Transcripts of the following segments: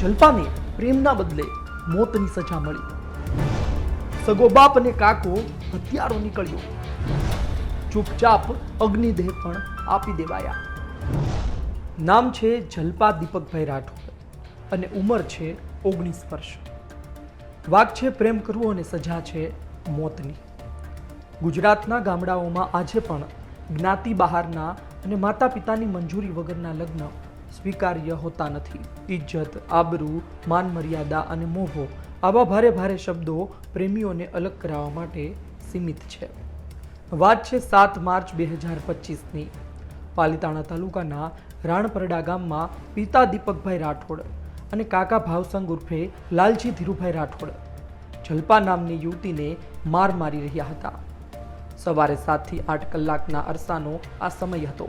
જલપાને પ્રેમના બદલે મોતની સજા મળી. સગો બાપ અને કાકો હથિયારો નીકળ્યો. ચૂપચાપ અગ્નિદેહ પણ આપી દેવાયા. નામ છે જલપા દીપકભાઈ રાઠોડ અને ઉંમર છે ઓગણીસ વર્ષ. વાક છે પ્રેમ કરવો અને સજા છે મોતની. ગુજરાતના ગામડાઓમાં આજે પણ જ્ઞાતિ બહારના અને માતા પિતાની મંજૂરી વગરના લગ્ન સ્વીકાર્ય હોતા નથી. ઇજ્જત, આબરૂ માન મર્યાદા અને મોભો આવા ભારે ભારે શબ્દો પ્રેમીઓને અલગ કરાવવા માટે સીમિત છે. વાત છે સાત માર્ચ બે હજાર પચીસની. પાલીતાણા તાલુકાના રાણપરડા ગામમાં પિતા દીપકભાઈ રાઠોડ અને કાકા ભાવસંગ ઉર્ફે લાલજી ધીરુભાઈ રાઠોડ જલપા નામની યુવતીને માર મારી રહ્યા હતા. સવારે સાતથી આઠ કલાકના અરસાનો આ સમય હતો.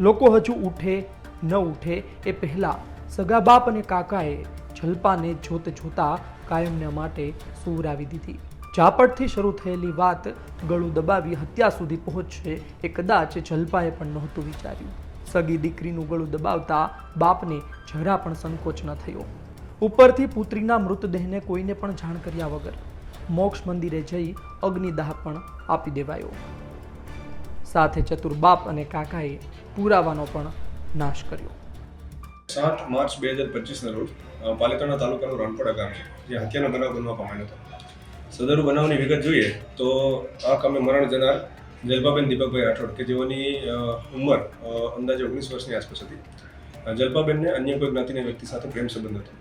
લોકો હજુ ઉઠે ન ઉઠે એ પહેલાં સગા બાપ અને કાકાએ જલપાને જોત જોતા કાયમને માટે સુવરાવી દીધી. ઝાપટથી શરૂ થયેલી વાત ગળું દબાવી હત્યા સુધી પહોંચશે એ કદાચ જલપાએ પણ નહોતું વિચાર્યું. સગી દીકરીનું ગળું દબાવતા બાપને જરા પણ સંકોચ ન થયો. ઉપરથી પુત્રીના મૃતદેહને કોઈને પણ જાણ કર્યા વગર મોક્ષ મંદિરે જઈ અગ્નિદાહ પણ આપી દેવાયો. સાથે ચતુર બાપ અને કાકાએ પુરાવાનો પણ નાશ કર્યો. સાત માર્ચ બે હજાર પચીસના રોજ પાલિતાણા તાલુકાનું રણપડા છે, જે હત્યાનો બનાવ બનવા પામેલો હતો. સદરુ બનાવની વિગત જોઈએ તો આ કામે મરણ જનાર જલપાબેન દીપકભાઈ રાઠોડ, કે જેઓની ઉંમર અંદાજે ઓગણીસ વર્ષની આસપાસ હતી. જલપાબેનને અન્ય કોઈ જ્ઞાતિના વ્યક્તિ સાથે પ્રેમ સંબંધ હતો.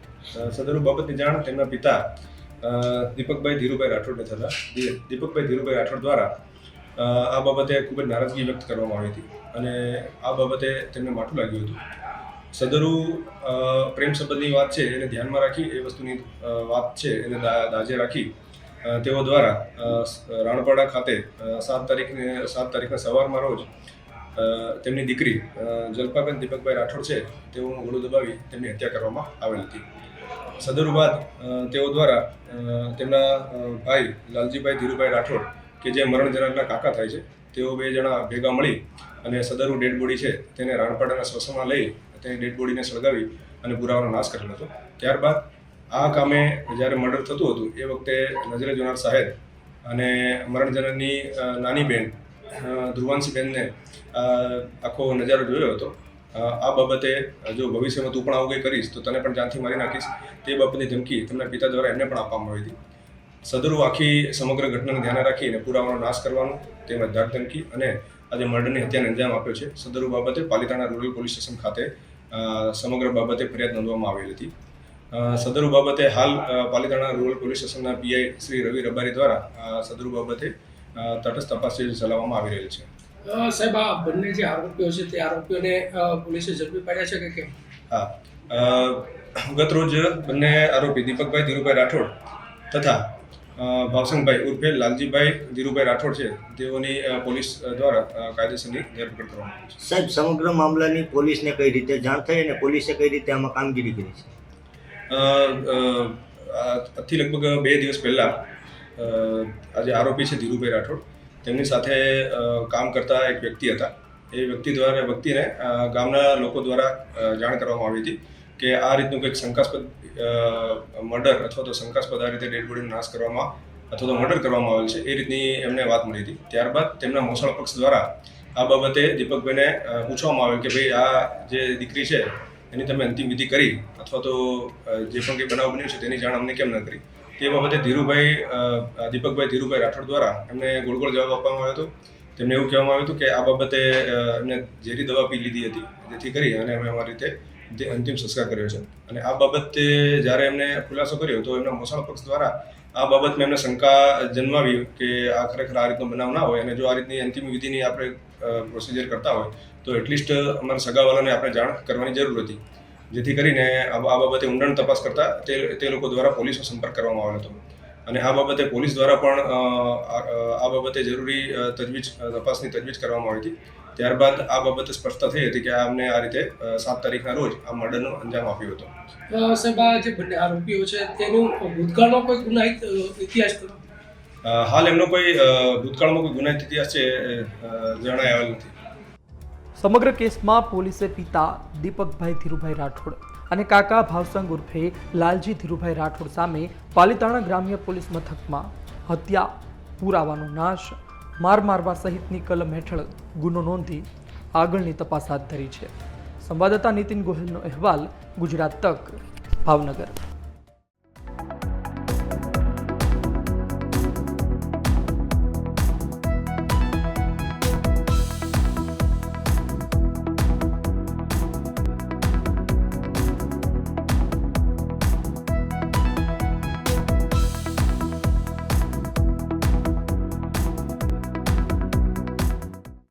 સદરુ બાબતની જાણ તેમના પિતા દીપકભાઈ ધીરુભાઈ રાઠોડને થતા. દીપકભાઈ ધીરુભાઈ રાઠોડ દ્વારા આ બાબતે ખૂબ જ નારાજગી વ્યક્ત કરવામાં આવી હતી અને આ બાબતે તેમને માઠું લાગ્યું હતું. સદરુ પ્રેમ સંબંધની વાત છે, એને ધ્યાનમાં રાખી એ વસ્તુની વાત છે, એને દાજે રાખી તેઓ દ્વારા રાણપાડા ખાતે સાત તારીખને, સાત તારીખના સવારમાં રોજ તેમની દીકરી જલપાબેન દીપકભાઈ રાઠોડ છે તેઓનું ગોળું દબાવી તેમની હત્યા કરવામાં આવેલ હતી. સદરુ બાદ તેઓ દ્વારા તેમના ભાઈ લાલજીભાઈ ધીરુભાઈ રાઠોડ કે જે મરણ જનારના કાકા થાય છે, તેઓ બે જણા ભેગા મળી અને સદરનું ડેડ બોડી છે, તેને રાણપાડાના શ્વસનમાં લઈ તેની ડેડ બોડીને સળગાવી અને પુરાવાનો નાશ કરેલો હતો. ત્યારબાદ આ કામે જ્યારે મર્ડર થતું હતું, એ વખતે નજરે જોનાર સાહેબ અને મરણ જનારની નાની બેન ધ્રુવાંશીબેનને આખો નજારો જોયો હતો. આ બાબતે જો ભવિષ્યમાં તું પણ આવું કંઈ કરીશ, તો તને પણ જાનથી મારી નાખીશ. તે બાબતની ધમકી તેમના પિતા દ્વારા એમને પણ આપવામાં આવી હતી. સદરુ આખી સમગ્ર ઘટનાને ધ્યાને રાખીને પુરાવાનો નાશ કરવાનો તેમજ ધાકધમકી અને આજે મર્ડરની હત્યાને અંજામ આપ્યો છે. સદરૂ બાબતે પાલિતાણા રૂરલ પોલીસ સ્ટેશન ખાતે સમગ્ર બાબતે ફરિયાદ નોંધવામાં આવેલી હતી. સદરુ બાબતે હાલ પાલિતાણા રૂરલ પોલીસ સ્ટેશનના પીઆઈ શ્રી રવિ રબારી દ્વારા સદરુ બાબતે તટસ્થ તપાસ ચલાવવામાં આવી રહેલ છે. સાહેબ આ બંને જે આરોપીઓ છે તે આરોપીઓને પોલીસે ઝડપી પાડ્યા છે કે કેમ? હા. ગત રોજ બંને આરોપી દીપકભાઈ ધીરુભાઈ રાઠોડ તથા ભાવસંગભાઈ ઉર્ફે લાલજીભાઈ ધીરુભાઈ રાઠોડ છે. તેઓની પોલીસ દ્વારા કાયદેસરની ધરપકડ કરવામાં આવી છે. સાહેબ સમગ્ર મામલાની પોલીસને કઈ રીતે જાણ થઈ અને પોલીસે કઈ રીતે આમાં કામગીરી કરી છે? આજથી લગભગ બે દિવસ પહેલાં આજે આરોપી છે ધીરુભાઈ રાઠોડ. તેમની સાથે કામ કરતા એક વ્યક્તિ હતા. એ વ્યક્તિ દ્વારા વ્યક્તિને ગામના લોકો દ્વારા જાણ કરવામાં આવી હતી. કે આ રીતનું કંઈક શંકાસ્પદ મર્ડર અથવા તો શંકાસ્પદ આ રીતે ડેડ બોડીનો નાશ કરવામાં અથવા તો મર્ડર કરવામાં આવેલ છે, એ રીતની એમને વાત મળી હતી. ત્યારબાદ તેમના મોસાળ પક્ષ દ્વારા આ બાબતે દીપકભાઈને પૂછવામાં આવ્યું કે ભાઈ આ જે દીકરી છે, એની તમે અંતિમ વિધિ કરી અથવા તો જે પણ કંઈ બનાવ બન્યો છે તેની જાણ અમને કેમ ન કરી? તે બાબતે ધીરુભાઈ દીપકભાઈ ધીરુભાઈ રાઠોડ દ્વારા એમને ગોળ ગોળ જવાબ આપવામાં આવ્યો હતો. તેમને એવું કહેવામાં આવ્યું હતું કે આ બાબતે એમને ઝેરી દવા પી લીધી હતી. જેથી કરી અને અમે અમારી રીતે જે અંતિમ સંસ્કાર કર્યો છે. અને આ બાબતે જ્યારે એમને ખુલાસો કર્યો તો એમના મોસાળ પક્ષ દ્વારા આ બાબતમાં એમને શંકા જન્માવી કે આ ખરેખર આ રીતનો બનાવ ના હોય અને જો આ રીતની અંતિમ વિધિની આપણે પ્રોસિજર કરતા હોય તો એટલીસ્ટ અમારા સગાવાલાને આપણે જાણ કરવાની જરૂર હતી. જેથી કરીને આ બાબતે ઊંડાણ તપાસ કરતા તે તે લોકો દ્વારા પોલીસનો સંપર્ક કરવામાં આવ્યો હતો. અને આ બાબતે પોલીસ દ્વારા પણ આ બાબતે જરૂરી તજવીજ તપાસની તજવીજ કરવામાં આવી હતી. ત્યારબાદ આ બાબતે સ્પષ્ટતા થઈ હતી કે આ અમને આ રીતે સાત તારીખના રોજ આ મર્ડરનો અંજામ આપ્યો હતો. સાહેબ આ જે બંને આરોપીઓ છે તેનું ભૂતકાળમાં કોઈ ગુનાહિત ઇતિહાસ ખરો? હાલ એમનો કોઈ ભૂતકાળમાં કોઈ ગુનાહિત ઇતિહાસ છે જણાય આવેલ નથી. સમગ્ર કેસમાં પોલીસે પિતા દીપકભાઈ ધીરુભાઈ રાઠોડ અને કાકા ભાવસંગ ઉર્ફે લાલજી ધીરુભાઈ રાઠોડ સામે પાલિતાણા ગ્રામ્ય પોલીસ મથકમાં હત્યા, પુરાવાનો નાશ, માર મારવા સહિતની કલમ હેઠળ ગુનો નોંધી આગળની તપાસ હાથ ધરી છે. સંવાદદાતા નીતિન ગોહિલનો અહેવાલ ગુજરાત તક, ભાવનગર.